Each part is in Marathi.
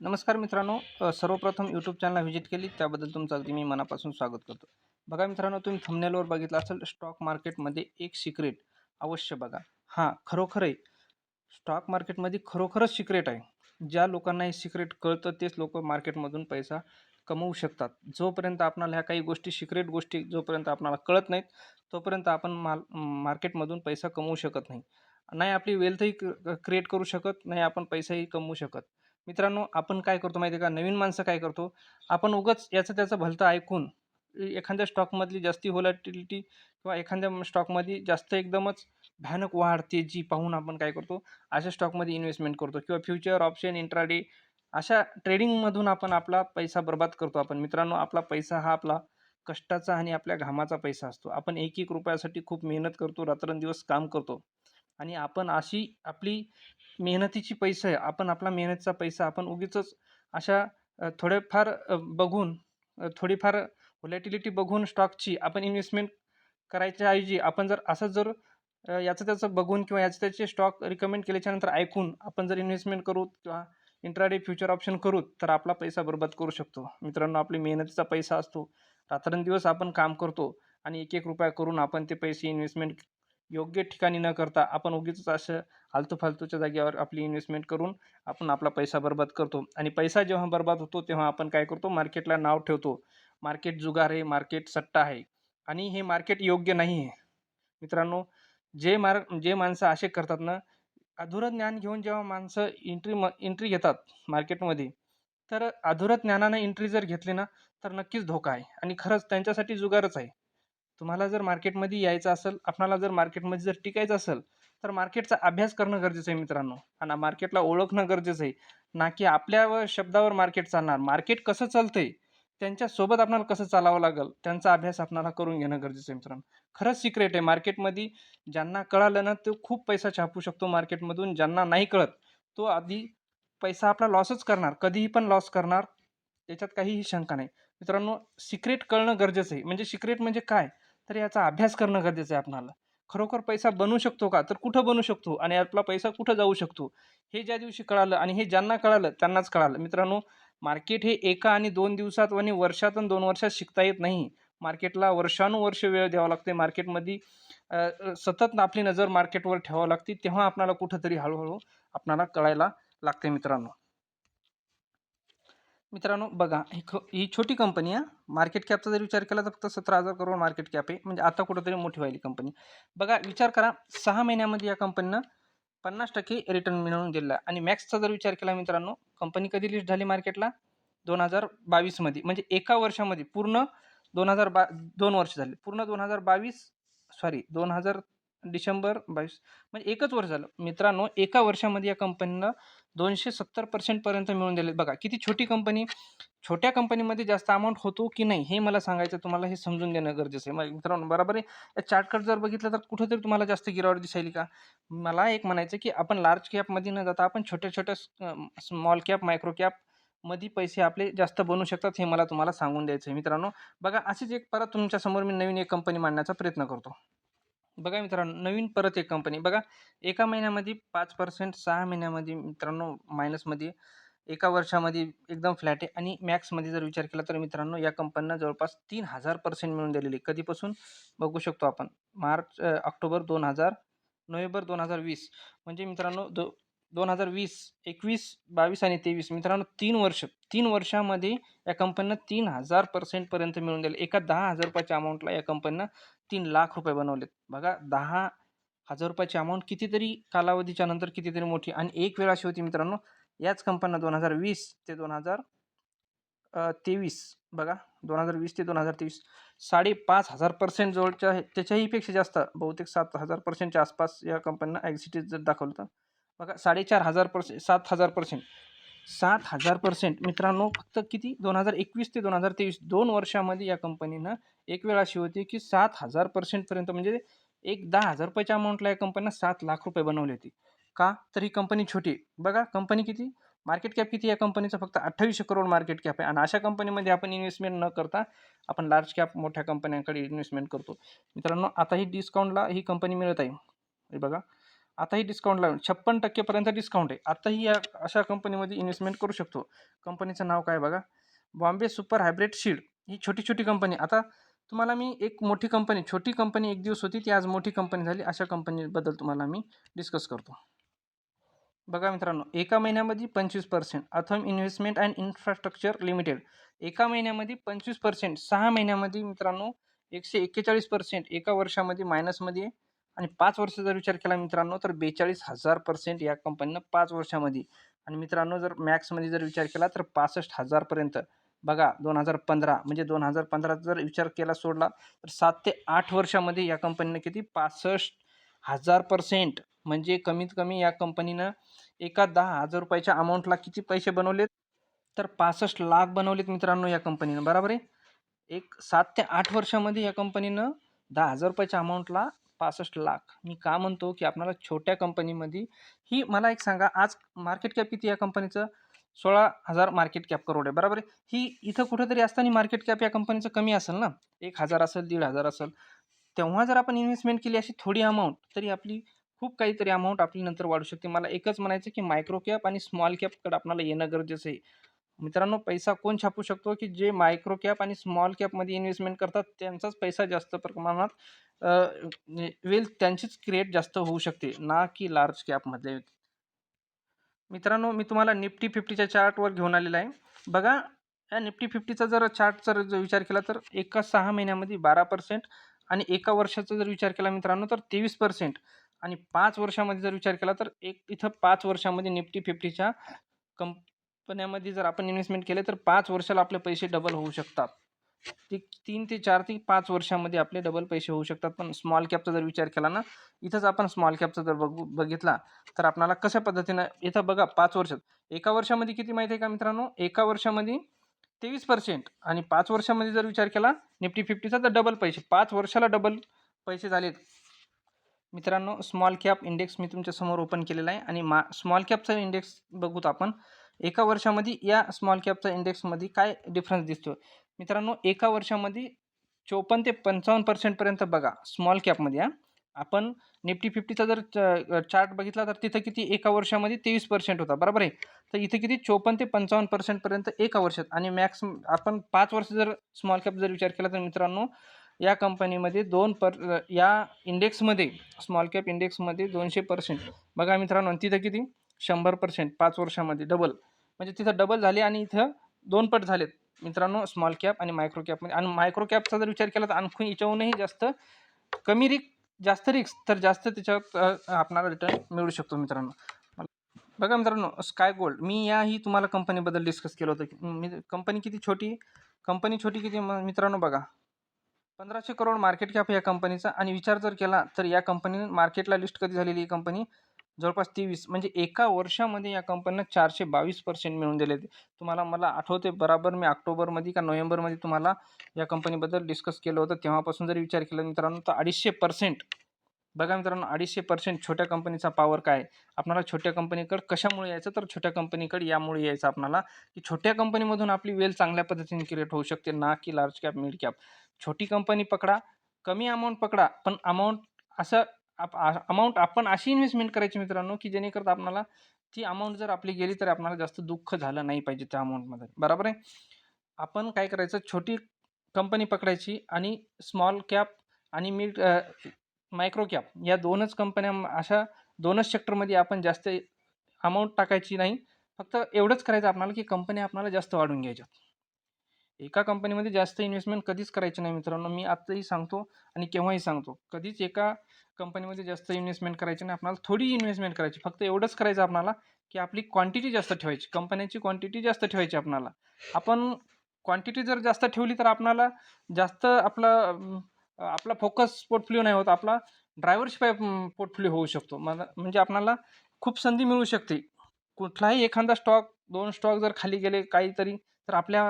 नमस्कार मित्रांनो सर्वप्रथम यूट्यूब चॅनलला व्हिजिट केली त्याबद्दल तुमचं अगदी मी मनापासून स्वागत करतो. बघा मित्रांनो तुम्ही थंबनेलवर बघितलं असेल स्टॉक मार्केटमध्ये एक सिक्रेट अवश्य बघा. हां खरोखर आहे. स्टॉक मार्केटमध्ये खरोखरच सिक्रेट आहे. ज्या लोकांना हे सिक्रेट कळतं तेच लोक मार्केटमधून पैसा कमवू शकतात. जोपर्यंत आपणाला ह्या काही गोष्टी सिक्रेट गोष्टी जोपर्यंत आपणाला कळत नाहीत तोपर्यंत आपण माल मार्केटमधून पैसा कमवू शकत नाही. नाही आपली वेल्थही क्रिएट करू शकत नाही आपण पैसाही कमवू शकत. मित्रांनो आपण काय करतो माहिती आहे का? नवीन माणसं काय करतो? आपण उगाच याचं त्याचं भलतं ऐकून एखाद्या स्टॉकमधली जास्ती होलाटिलिटी किंवा एखाद्या स्टॉकमध्ये जास्त एकदमच भयानक वाढ तेजी पाहून आपण काय करतो? अशा स्टॉकमध्ये इन्व्हेस्टमेंट करतो किंवा फ्युचर ऑप्शन इंट्राडे अशा ट्रेडिंगमधून आपण आपला पैसा बर्बाद करतो आपण. मित्रांनो आपला पैसा हा आपला कष्टाचा आणि आपल्या घामाचा पैसा असतो. आपण एक एक रुपयासाठी खूप मेहनत करतो रात्रंदिवस काम करतो. आणि आपण अशी आपली मेहनतीची पैसा आहे आपण आपला मेहनतीचा पैसा आपण उगीच अशा थोडेफार बघून थोडीफार व्हॉलॅटिलिटी बघून स्टॉकची आपण इन्व्हेस्टमेंट करायच्या ऐवजी आपण जर असं जर याचं त्याचं बघून किंवा याचे त्याचे स्टॉक रिकमेंड केल्याच्यानंतर ऐकून आपण जर इन्व्हेस्टमेंट करू किंवा इंट्राडे फ्युचर ऑप्शन करू तर आपला पैसा बर्बाद करू शकतो. मित्रांनो आपली मेहनतीचा पैसा असतो. रात्रंदिवस आपण काम करतो आणि एक एक रुपया करून आपण ते पैसे इन्व्हेस्टमेंट योग्य ठिकाणी न करता आपण उगीच असं आलतू फालतूच्या जागेवर आपली इन्व्हेस्टमेंट करून आपण आपला पैसा बर्बाद करतो. आणि पैसा जेव्हा बर्बाद होतो तेव्हा आपण काय करतो? मार्केटला नाव ठेवतो. मार्केट जुगार आहे मार्केट सट्टा आहे. आणि हे मार्केट योग्य नाही आहे. मित्रांनो जे मार जे माणसं असे करतात ना अधुरं ज्ञान घेऊन जेव्हा माणसं एंट्री म एंट्री घेतात मार्केटमध्ये तर अधुरं ज्ञानानं एंट्री जर घेतली ना तर नक्कीच धोका आहे. आणि खरंच त्यांच्यासाठी जुगारच आहे. तुम्हाला जर मार्केटमध्ये यायचं असेल आपणाला जर मार्केटमध्ये जर टिकायचं असेल तर मार्केटचा अभ्यास करणं गरजेचं आहे मित्रांनो. आणि मार्केटला ओळखणं गरजेचं आहे. ना की आपल्या व शब्दावर मार्केट चालणार. मार्केट कसं चालतंय त्यांच्यासोबत आपल्याला कसं चालावं लागेल त्यांचा अभ्यास आपल्याला करून घेणं गरजेचं आहे मित्रांनो. खरंच सिक्रेट आहे. मार्केटमध्ये ज्यांना कळालं ना तो खूप पैसा छापू शकतो मार्केटमधून. ज्यांना नाही कळत तो आधी पैसा आपला लॉसच करणार. कधीही पण लॉस करणार. याच्यात काहीही शंका नाही. मित्रांनो सिक्रेट कळणं गरजेचं आहे. म्हणजे सिक्रेट म्हणजे काय? तर याचा अभ्यास करणं गरजेचं आहे आपणाला. खरोखर पैसा बनू शकतो का? तर कुठं बनू शकतो? आणि आपला पैसा कुठं जाऊ शकतो? हे ज्या दिवशी कळालं आणि हे ज्यांना कळालं त्यांनाच कळालं. मित्रांनो मार्केट हे एका आणि दोन दिवसात आणि वर्षात आणि दोन वर्षात शिकता येत नाही. मार्केटला वर्षानुवर्ष वेळ द्यावा लागते मार्केटमध्ये सतत आपली नजर मार्केटवर ठेवावी लागते. तेव्हा आपणाला कुठंतरी हळूहळू आपणाला कळायला लागते मित्रांनो. मित्रांनो बघा ही ख ही छोटी कंपनी आहे. मार्केट कॅपचा जर विचार केला तर फक्त सतरा हजार करोड मार्केट कॅप आहे. म्हणजे आता कुठंतरी मोठी व्हायली कंपनी बघा विचार करा सहा महिन्यामध्ये या कंपनीनं पन्नास टक्के रिटर्न मिळवून दिला आणि मॅक्सचा जर विचार केला मित्रांनो कंपनी कधी लिस्ट झाली मार्केटला दोन हजार बावीसमध्ये म्हणजे एका वर्षामध्ये पूर्ण दोन हजार बा दोन वर्ष झाले. पूर्ण दोन हजार बावीस सॉरी दोन हजार डिसेंबर बावीस. म्हणजे एकच वर्ष झालं. मित्रांनो एका वर्षामध्ये या कंपनीनं दोनशे सत्तर पर्सेंटपर्यंत मिळून दिले बघा किती छोटी कंपनी छोट्या कंपनीमध्ये जास्त अमाऊंट होतो की नाही हे मला सांगायचं तुम्हाला हे समजून देणं गरजेचं आहे. मित्रांनो बरोबर आहे? या चार्टकट जर बघितलं तर कुठंतरी तुम्हाला जास्त गिरावट दिसेल का? मला एक म्हणायचं की आपण लार्ज कॅपमध्ये न जाता आपण छोट्या छोट्या स्मॉल कॅप मायक्रो कॅपमध्ये पैसे आपले जास्त बनू शकतात हे मला तुम्हाला सांगून द्यायचं आहे. मित्रांनो बघा अशीच एक परत तुमच्यासमोर मी नवीन एक कंपनी मांडण्याचा प्रयत्न करतो. बघा मित्रांनो नवीन परत एक कंपनी बघा एका महिन्यामध्ये पाच पर्सेंट सहा महिन्यामध्ये मित्रांनो मायनसमध्ये एका वर्षामध्ये एकदम फ्लॅट आहे. आणि मॅक्समध्ये जर विचार केला तर मित्रांनो या कंपनीनं जवळपास तीन हजार पर्सेंट मिळून दिलेली कधीपासून? बघू शकतो आपण. मार्च ऑक्टोबर दोन हजार नोव्हेंबर दोन हजार वीस. म्हणजे मित्रांनो दो दोन हजार वीस एकवीस बावीस आणि तेवीस मित्रांनो तीन वर्ष तीन वर्षामध्ये या कंपनीनं तीन हजार पर्सेंटपर्यंत मिळून दिले. एका दहा हजार रुपयाच्या अमाऊंटला या कंपनीनं तीन लाख रुपये बनवलेत. बघा दहा हजार रुपयाची अमाऊंट कितीतरी कालावधीच्या नंतर कितीतरी मोठी आणि एक वेळ अशी होती मित्रांनो याच कंपनीनं दोन हजार वीस ते दोन हजार तेवीस बघा दोन हजार वीस ते दोन हजार तेवीस साडेपाच हजार पर्सेंट जवळच्या आहे त्याच्याही पेक्षा जास्त बहुतेक सात हजार पर्सेंटच्या आसपास या कंपन्यांना एक्झिटीज जर दाखवलं तर. बघा साडेचार हजार पर्सेंट सात हजार पर्सेंट. सात हजार पर्सेंट. मित्रांनो फक्त किती? दोन हजार एकवीस ते दोन हजार तेवीस. दोन वर्षामध्ये या कंपनीनं एक वेळ अशी होती की सात हजार पर्सेंटपर्यंत म्हणजे एक दहा हजार रुपयाच्या अमाऊंटला या कंपनीनं सात लाख रुपये बनवले होते. का? तर ही कंपनी छोटी बघा कंपनी किती? मार्केट कॅप किती या कंपनीचं? फक्त अठ्ठावीसशे करोड मार्केट कॅप आहे. आणि अशा कंपनीमध्ये आपण इन्व्हेस्टमेंट न करता आपण लार्ज कॅप मोठ्या कंपन्यांकडे इन्व्हेस्टमेंट करतो. मित्रांनो आता ही डिस्काउंटला ही कंपनी मिळत आहे. हे बघा. आताही डिस्काउंट लागून छप्पन टक्केपर्यंत डिस्काउंट आहे. आताही या अशा कंपनीमध्ये इन्व्हेस्टमेंट करू शकतो. कंपनीचं नाव काय बघा? Bombay super hybrid seed. ही छोटी छोटी कंपनी आता तुम्हाला मी एक मोठी कंपनी छोटी कंपनी एक दिवस होती ती आज मोठी कंपनी झाली. अशा कंपनीबद्दल तुम्हाला मी डिस्कस करतो. बघा मित्रांनो एका महिन्यामध्ये पंचवीस percent Atham investment and infrastructure limited एका महिन्यामध्ये पंचवीस पर्सेंट सहा महिन्यामध्ये मित्रांनो एकशे एक्केचाळीस पर्सेंट एका वर्षामध्ये मायनसमध्ये आहे. आणि पाच वर्ष जर विचार केला मित्रांनो तर बेचाळीस हजार पर्सेंट या कंपनीनं पाच वर्षामध्ये. आणि मित्रांनो जर मॅक्समध्ये जर विचार केला तर पासष्ट हजारपर्यंत बघा दोन हजार पंधरा म्हणजे दोन हजार पंधराचा जर विचार केला सोडला तर सात ते आठ वर्षामध्ये या कंपनीनं किती? पासष्ट हजार पर्सेंट म्हणजे कमीत कमी या कंपनीनं एका दहा हजार रुपयाच्या अमाऊंटला किती पैसे बनवलेत? तर पासष्ट लाख बनवलेत मित्रांनो या कंपनीनं बरोबर आहे? एक सात ते आठ वर्षामध्ये या कंपनीनं दहा हजार रुपयाच्या अमाऊंटला पासष्ट लाख. मी का म्हणतो की आपणाला छोट्या कंपनीमध्ये ही मला एक सांगा आज मार्केट कॅप किती या कंपनीचं सोळा हजार मार्केट कॅप करोड आहे बरोबर आहे? ही इथं कुठेतरी असताना मार्केट कॅप या कंपनीचं कमी असेल ना? एक हजार असेल दीड हजार असेल. तेव्हा जर आपण इन्व्हेस्टमेंट केली अशी थोडी अमाऊंट तरी आपली खूप काहीतरी अमाऊंट आपली नंतर वाढू शकते. मला एकच म्हणायचं की मायक्रो कॅप आणि स्मॉल कॅपकडे आपल्याला येणं गरजेचं आहे. मित्रांनो पैसा कोण छापू शकतो की जे मायक्रो कॅप आणि स्मॉल कॅपमध्ये इन्व्हेस्टमेंट करतात त्यांचाच पैसा जास्त प्रमाणात वेल्थ त्यांचीच क्रिएट जास्त होऊ शकते ना की लार्ज कॅपमध्ये मित्रांनो मी तुम्हाला निफ्टी फिफ्टीच्या चार्टवर घेऊन आलेला आहे. बघा या निफ्टी फिफ्टीचा जर चार्ट जर जर विचार केला तर एका सहा महिन्यामध्ये बारा पर्सेंट आणि एका वर्षाचा जर विचार केला मित्रांनो तर तेवीस पर्सेंट आणि पाच वर्षामध्ये जर विचार केला तर एक इथं पाच वर्षामध्ये निफ्टी फिफ्टीच्या कंप कंपन्यामध्ये जर आपण इन्व्हेस्टमेंट केले तर पाच वर्षाला आपले पैसे डबल होऊ शकतात. ते तीन ते चार ते पाच वर्षामध्ये आपले डबल पैसे होऊ शकतात. पण स्मॉल कॅपचा जर विचार केला ना इथंच आपण स्मॉल कॅपचा जर बघू बघितला तर आपल्याला कशा पद्धतीनं इथं बघा पाच वर्षात. एका वर्षामध्ये किती माहिती आहे का मित्रांनो? एका वर्षामध्ये तेवीस पर्सेंट आणि पाच वर्षामध्ये जर विचार केला निफ्टी फिफ्टीचा तर डबल पैसे. पाच वर्षाला डबल पैसे झालेत. मित्रांनो स्मॉल कॅप इंडेक्स मी तुमच्यासमोर ओपन केलेला आहे आणि मा स्मॉल कॅपचा इंडेक्स बघूत आपण. एका वर्षामध्ये या स्मॉल कॅपचा इंडेक्समध्ये काय डिफरन्स दिसतो मित्रांनो एका वर्षामध्ये चोपन्न ते पंचावन्न पर्सेंटपर्यंत बघा स्मॉल कॅपमध्ये हा. आपण निफ्टी फिफ्टीचा जर चार्ट बघितला तर तिथं किती एका वर्षामध्ये तेवीस पर्सेंट होता बरोबर आहे? तर इथे किती? चोपन्न ते पंचावन्न पर्सेंटपर्यंत एका वर्षात. आणि मॅक्स आपण पाच वर्ष जर स्मॉल कॅप जर विचार केला तर मित्रांनो या कंपनीमध्ये दोन पर या इंडेक्समध्ये स्मॉल कॅप इंडेक्समध्ये दोनशे पर्सेंट बघा मित्रांनो तिथं किती? शंभर पर्सेंट पाच वर्षामध्ये डबल म्हणजे तिथं डबल झाले आणि इथं दोन पट झालेत. मित्रांनो स्मॉल कॅप आणि मायक्रो कॅपमध्ये आणि मायक्रो कॅपचा जर विचार केला तर आणखी याच्याहूनही जास्त कमी रिक जास्त रिक्स तर जास्त त्याच्यात आपणाला रिटर्न मिळू शकतो मित्रांनो. बघा मित्रांनो स्काय गोल्ड मी याही तुम्हाला कंपनीबद्दल डिस्कस केलं होतं मी कंपनी किती छोटी कंपनी छोटी किती मित्रांनो बघा. पंधराशे करोड मार्केट कॅप या कंपनीचा आणि विचार जर केला तर या कंपनी मार्केटला लिस्ट कधी झालेली ही कंपनी जवळपास तेवीस म्हणजे एका वर्षामध्ये या कंपनीनं चारशे बावीस पर्सेंट मिळून दिले तुम्हाला मला आठवते बराबर मी ऑक्टोबरमध्ये का नोव्हेंबरमध्ये तुम्हाला या कंपनीबद्दल डिस्कस केलं होतं. तेव्हापासून जर विचार केला मित्रांनो तर अडीचशे पर्सेंट बघा मित्रांनो अडीचशे पर्सेंट छोट्या कंपनीचा पॉवर काय? आपणाला छोट्या कंपनीकडे कशामुळे यायचं? तर छोट्या कंपनीकडे यामुळे यायचं आपणाला. की छोट्या कंपनीमधून आपली वेल चांगल्या पद्धतीने क्रिएट होऊ शकते. ना की लार्ज कॅप मिड कॅप छोटी कंपनी पकडा कमी अमाऊंट पकडा. पण अमाऊंट असं आप अमाऊंट आपण अशी इन्व्हेस्टमेंट करायची मित्रांनो की जेणेकरता आपल्याला ती अमाऊंट जर आपली गेली तर आपणाला जास्त दुःख झालं नाही पाहिजे त्या अमाऊंटमध्ये बरोबर आहे? आपण काय करायचं छोटी कंपनी पकडायची आणि स्मॉल कॅप आणि मिड मायक्रो कॅप या दोनच कंपन्या अशा दोनच सेक्टरमध्ये आपण जास्त अमाऊंट टाकायची नाही. फक्त एवढंच करायचं आपणाला की कंपनी आपणाला जास्त वाढून घ्यायच्या एका कंपनीमध्ये जास्त इन्व्हेस्टमेंट कधीच करायची नाही मित्रांनो. मी आत्ताही सांगतो आणि केव्हाही सांगतो. कधीच एका कंपनीमध्ये जास्त इन्व्हेस्टमेंट करायची नाही आपल्याला थोडी इन्व्हेस्टमेंट करायची. फक्त एवढंच करायचं आपणाला की आपली क्वांटिटी जास्त ठेवायची. कंपनीची क्वांटिटी जास्त ठेवायची आपणाला. आपण क्वांटिटी जर जास्त ठेवली तर आपणाला जास्त आपला आपला फोकस पोर्टफोलिओ नाही होत. आपला ड्रायव्हरशिपाय पोर्टफोलिओ होऊ शकतो. मला म्हणजे आपणाला खूप संधी मिळू शकते. कुठलाही एखादा स्टॉक दोन स्टॉक जर खाली गेले काहीतरी तर आपल्या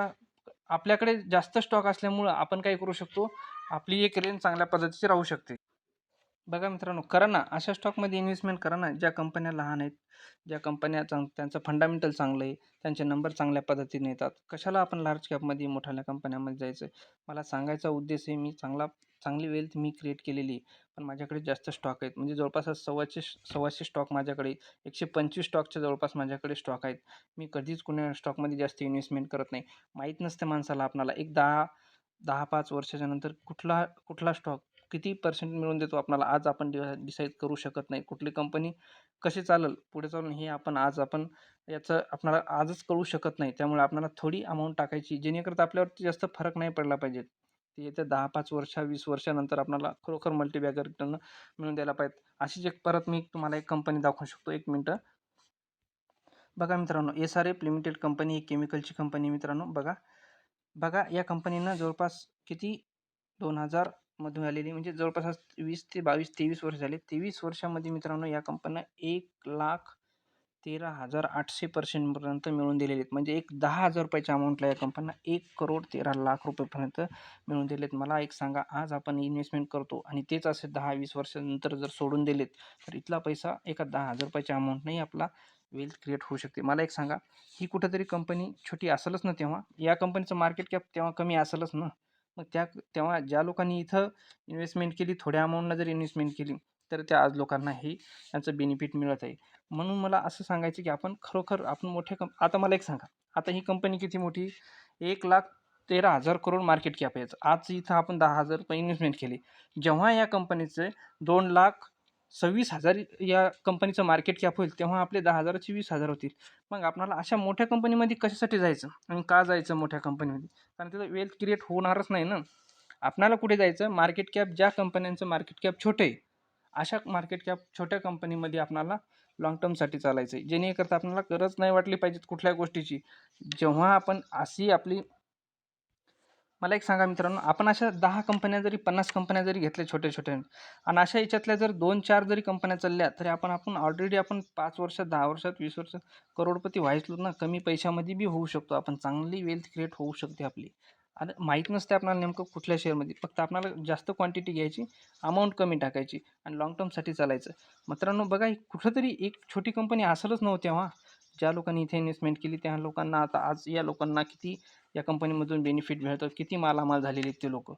आपल्याकडे जास्त स्टॉक असल्यामुळं आपण काय करू शकतो? आपली एक रेंज चांगल्या पद्धतीची राहू शकते. बघा मित्रांनो करा ना. अशा स्टॉकमध्ये इन्व्हेस्टमेंट करा ना. ज्या कंपन्या लहान आहेत ज्या कंपन्या चांग त्यांचं फंडामेंटल चांगलं आहे त्यांचे नंबर चांगल्या पद्धतीने येतात. कशाला आपण लार्ज कॅपमध्ये मोठ्या कंपन्यामध्ये जायचं? आहे मला सांगायचा उद्देश आहे मी चांगला चांगली वेल्थ मी क्रिएट केलेली आहे. पण माझ्याकडे जास्त स्टॉक आहेत. म्हणजे जवळपास सव्वाशे सव्वाशे स्टॉक माझ्याकडे एकशे पंचवीस स्टॉकच्या जवळपास माझ्याकडे स्टॉक आहेत. मी कधीच कुण्या स्टॉकमध्ये जास्त इन्व्हेस्टमेंट करत नाही. माहीत नसते माणसाला आपणाला. एक दहा दहा पाच वर्षाच्या नंतर कुठला कुठला स्टॉक किती पर्सेंट मिळून देतो आपल्याला आज आपण डि डिसाईड करू शकत नाही. कुठली कंपनी कशी चालेल पुढे चालून हे आपण आज आपण याचं आपणाला आजच कळू शकत नाही. त्यामुळे आपणाला थोडी अमाऊंट टाकायची जेणेकरता आपल्यावरती जास्त फरक नाही पडला पाहिजे. ते येत्या दहा पाच वर्षा वीस वर्षानंतर आपल्याला खरोखर मल्टीबॅगर रिटर्न मिळून द्यायला पाहिजे अशीच एक परत मी तुम्हाला एक कंपनी दाखवू शकतो. एक मिनटं. बघा मित्रांनो S R F limited company ही केमिकलची कंपनी मित्रांनो. बघा. बघा या कंपनीनं जवळपास किती? दोन हजार मधून आलेली. म्हणजे जवळपास आज वीस ते बावीस तेवीस वर्ष झाले. तेवीस वर्षामध्ये मित्रांनो या कंपन्या एक लाख तेरा हजार आठशे पर्सेंटपर्यंत मिळून दिलेले आहेत. म्हणजे एक दहा हजार रुपयाच्या अमाऊंटला या कंपन्या एक करोड तेरा लाख रुपयेपर्यंत मिळून दिलेत. मला एक सांगा आज आपण इन्व्हेस्टमेंट करतो आणि तेच असे दहा वीस वर्षानंतर जर सोडून दिलेत तर इथला पैसा एका दहा हजार रुपयाच्या अमाऊंटनेही आपला वेल्थ क्रिएट होऊ शकते. मला एक सांगा ही कुठंतरी कंपनी छोटी असेलच ना तेव्हा? या कंपनीचं मार्केट कॅप तेव्हा कमी असेलच ना? मग त्या तेव्हा ज्या लोकांनी इथं इन्व्हेस्टमेंट केली थोड्या अमाऊंटला जर इन्व्हेस्टमेंट केली तर त्या आज लोकांना हे त्यांचं बेनिफिट मिळत आहे. म्हणून मला असं सांगायचं की आपण खरोखर आपण मोठ्या कंप आता मला एक सांगा. आता ही कंपनी किती मोठी? एक लाख तेरा हजार करोड मार्केट कॅप आहे. आज इथं आपण दहा हजार रुपये इन्व्हेस्टमेंट केली. जेव्हा या कंपनीचे दोन लाख सव्वीस हजार या कंपनीचं मार्केट कॅप होईल तेव्हा आपले दहा हजाराचे वीस हजार होतील. मग आपणाला अशा मोठ्या कंपनीमध्ये कशासाठी जायचं? आणि का जायचं मोठ्या कंपनीमध्ये कारण तिथं वेल्थ क्रिएट होणारच नाही ना. आपणाला कुठे जायचं? मार्केट कॅप ज्या कंपन्यांचं मार्केट कॅप छोटे आहे अशा मार्केट कॅप छोट्या कंपनीमध्ये आपणाला लाँग टर्मसाठी चालायचं आहे जेणेकरता आपल्याला गरज नाही वाटली पाहिजे कुठल्या गोष्टीची. जेव्हा आपण अशी आपली मला एक सांगा मित्रांनो आपण अशा दहा कंपन्या जरी पन्नास कंपन्या जरी घेतल्या छोट्या छोट्या आणि अशा याच्यातल्या जर दोन चार जरी कंपन्या चालल्या तरी आपण आपण ऑलरेडी आपण पाच वर्षात दहा वर्षात वीस वर्षात करोडपती व्हायचलो ना कमी पैशामध्ये बी होऊ शकतो. आपण चांगली वेल्थ क्रिएट होऊ शकते आपली. आणि माहीत नसते आपल्याला नेमकं कुठल्या शेअरमध्ये फक्त आपल्याला जास्त क्वांटिटी घ्यायची अमाऊंट कमी टाकायची आणि लाँग टर्मसाठी चालायचं. मित्रांनो बघा कुठंतरी एक छोटी कंपनी असेलच नव्हती तेव्हा. ज्या लोकांनी इथे इन्व्हेस्टमेंट केली त्या लोकांना आता आज या लोकांना किती या कंपनीमधून बेनिफिट मिळतं किती मालामाल झालेले आहेत ते लोक.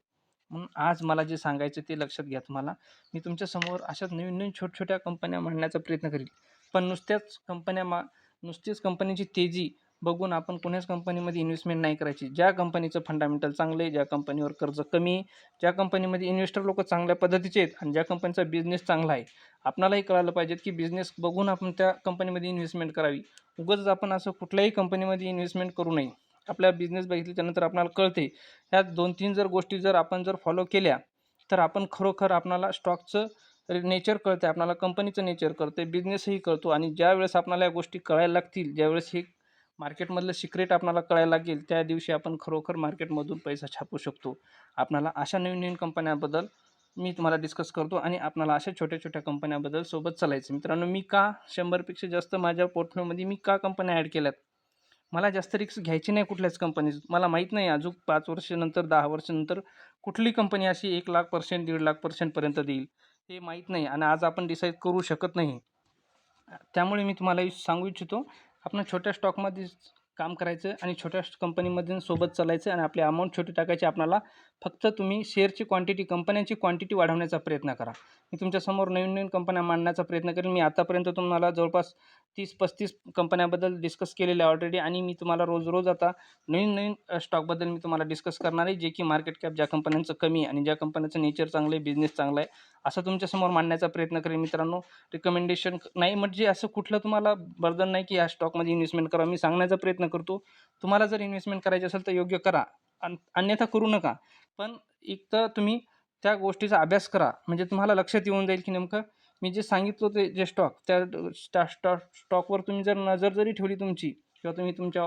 म्हणून आज मला जे सांगायचं ते लक्षात घ्या तुम्हाला. मी तुमच्यासमोर अशाच नवीन नवीन छोट्या छोट्या कंपन्या मांडण्याचा प्रयत्न करील. पण नुसत्याच कंपन्या मा नुसतीच कंपनीची तेजी बघून आपण कोण्याच कंपनीमध्ये इन्व्हेस्टमेंट नाही करायची. ज्या कंपनीचं फंडामेंटल चांगलं आहे ज्या कंपनीवर कर्ज कमी ज्या कंपनीमध्ये इन्व्हेस्टर लोक चांगल्या पद्धतीचे आहेत आणि ज्या कंपनीचा बिझनेस चांगला आहे. आपणालाही कळालं पाहिजे की बिझनेस बघून आपण त्या कंपनीमध्ये इन्व्हेस्टमेंट करावी. उगाच आपण असं कुठल्याही कंपनीमध्ये इन्व्हेस्टमेंट करू नये. आपल्या बिझनेस बघितल्याच्यानंतर आपल्याला कळते. ह्या दोन तीन जर गोष्टी जर आपण जर फॉलो केल्या तर आपण खरोखर आपणाला स्टॉकचं नेचर कळते आपणाला कंपनीचं नेचर कळते बिझनेसही कळतो आणि ज्या वेळेस आपणाला या गोष्टी कळायला लागतील ज्यावेळेस हे मार्केटमधलं सिक्रेट आपणाला कळायला लागेल त्या दिवशी आपण खरोखर मार्केटमधून पैसा छापू शकतो. आपणाला अशा नवीन नवीन कंपन्याबद्दल मी तुम्हाला डिस्कस करतो आणि आपणाला अशा छोट्या छोट्या कंपन्याबद्दल सोबत चालायचं. मित्रांनो मी का शंभरपेक्षा जास्त माझ्या पोर्टफोलिओमध्ये मी का कंपन्या ॲड केल्यात? मला जास्त रिक्स घ्यायची नाही कुठल्याच कंपनीत मला माहीत नाही अजून पाच वर्षानंतर दहा वर्षानंतर कुठली कंपनी अशी एक लाख पर्सेंट दीड लाख पर्सेंटपर्यंत देईल हे माहीत नाही. आणि आज आपण डिसाईड करू शकत नाही. त्यामुळे मी तुम्हाला सांगू इच्छितो आपण छोट्या स्टॉकमध्ये काम करायचं आणि छोट्या कंपनीमध्ये सोबत चालायचं आणि आपली अमाऊंट छोटी टाकायची आपल्याला फक्त तुम्ही शेअरची क्वांटिटी कंपन्यांची क्वांटिटी वाढवण्याचा प्रयत्न करा. मी तुमच्यासमोर नवीन नवीन कंपन्या मांडण्याचा प्रयत्न करेन. मी आतापर्यंत तुम्हाला जवळपास तीस पस्तीस कंपन्याबद्दल डिस्कस केलेले आहे ऑलरेडी आणि मी तुम्हाला रोज रोज आता नवीन नवीन स्टॉकबद्दल मी तुम्हाला डिस्कस करणार आहे जे की मार्केट कॅप ज्या कंपन्यांचं कमी आहे आणि ज्या कंपन्यांचं नेचर चांगलं आहे बिझनेस चांगला आहे असं तुमच्यासमोर मांडण्याचा प्रयत्न करेन मित्रांनो. रिकमेंडेशन नाही म्हणजे असं कुठलं तुम्हाला बर्धन नाही की या स्टॉकमध्ये इन्व्हेस्टमेंट करा मी सांगण्याचा प्रयत्न करतो. तुम्हाला जर इन्व्हेस्टमेंट करायची असेल तर योग्य करा. अन अन्यथा करू नका. पण एक तर तुम्ही त्या गोष्टीचा अभ्यास करा. म्हणजे तुम्हाला लक्षात येऊन जाईल की नेमकं मी जे सांगितलं ते जे स्टॉक त्या स्टा स्टॉकवर तुम्ही जर नजर जरी ठेवली तुमची किंवा तुम्ही तुमच्या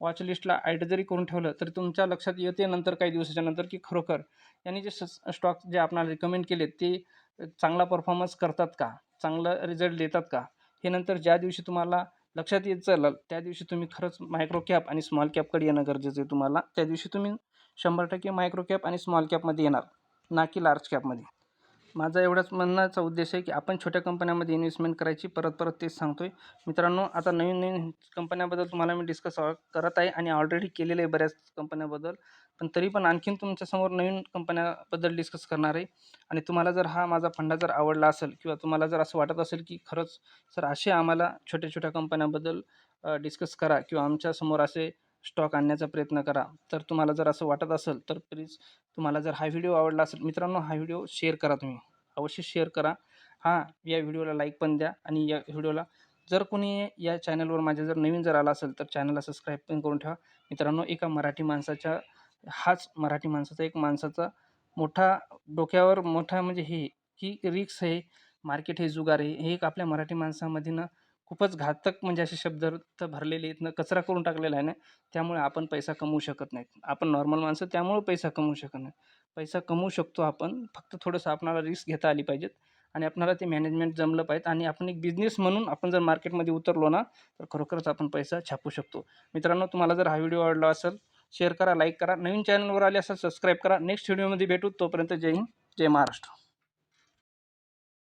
वॉच लिस्टला ॲड जरी करून ठेवलं तरी तुमच्या लक्षात येते नंतर काही दिवसाच्या नंतर की खरोखर यांनी जे स्टॉक जे आपणाला रिकमेंड केले ते चांगला परफॉर्मन्स करतात का? चांगलं रिझल्ट देतात का? हे नंतर ज्या दिवशी तुम्हाला लक्षात येत चला त्या दिवशी तुम्ही खरंच मायक्रो कॅप आणि स्मॉल कॅपकडे येणं गरजेचं आहे तुम्हाला. त्या दिवशी तुम्ही शंभर टक्के मायक्रो कॅप आणि स्मॉल कॅपमध्ये येणार ना की लार्ज कॅपमध्ये माझा एवढाच म्हणण्याचा उद्देश आहे की आपण छोट्या कंपन्यामध्ये इन्व्हेस्टमेंट करायची परत परत तेच सांगतो आहे मित्रांनो आता नवीन नवीन कंपन्याबद्दल तुम्हाला मी डिस्कस करत आहे आणि ऑलरेडी केलेलं आहे बऱ्याच कंपन्याबद्दल पण तरी पण आणखीन तुमच्यासमोर नवीन कंपन्याबद्दल डिस्कस करणार आहे. आणि तुम्हाला जर हा माझा फंडा जर आवडला असेल किंवा तुम्हाला जर असं वाटत असेल की खरंच सर असे आम्हाला छोट्या छोट्या कंपन्याबद्दल डिस्कस करा किंवा आमच्यासमोर असे स्टॉक आणण्याचा प्रयत्न करा. तर तुम्हाला जर असं वाटत असेल तर प्लीज तुम्हाला जर हा व्हिडिओ आवडला असेल मित्रांनो हा व्हिडिओ शेअर करा तुम्ही. अवश्य शेअर करा. हां या व्हिडिओला लाईक पण द्या आणि या व्हिडिओला जर कोणी या चॅनलवर माझ्या जर नवीन जर आला असेल तर चॅनलला सबस्क्राईब पण करून ठेवा. मित्रांनो एका मराठी माणसाच्या हाच मराठी माणसाचा एक माणसाचा मोठा डोक्यावर मोठा म्हणजे हे की रिक्स हे मार्केट हे जुगार आहे हे एक आपल्या मराठी माणसामध्ये ना खूपच घातक म्हणजे असे शब्द तर भरलेले आहेत. ना कचरा करून टाकलेला आहे ना त्यामुळे आपण पैसा कमवू शकत नाहीत. आपण नॉर्मल माणसं त्यामुळे पैसा कमवू शकत नाही. पैसा कमवू शकतो आपण फक्त थोडंसं आपणाला रिस्क घेता आली पाहिजेत आणि आपणाला ते मॅनेजमेंट जमलं पाहिजे आणि आपण एक बिझनेस म्हणून आपण जर मार्केटमध्ये उतरलो ना तर खरोखरच आपण पैसा छापू शकतो. मित्रांनो तुम्हाला जर हा व्हिडिओ आवडला असेल शेअर करा लाईक करा. नवीन चॅनलवर आले असाल सबस्क्राईब करा. नेक्स्ट व्हिडिओमध्ये भेटू. तोपर्यंत जय हिंद जय महाराष्ट्र.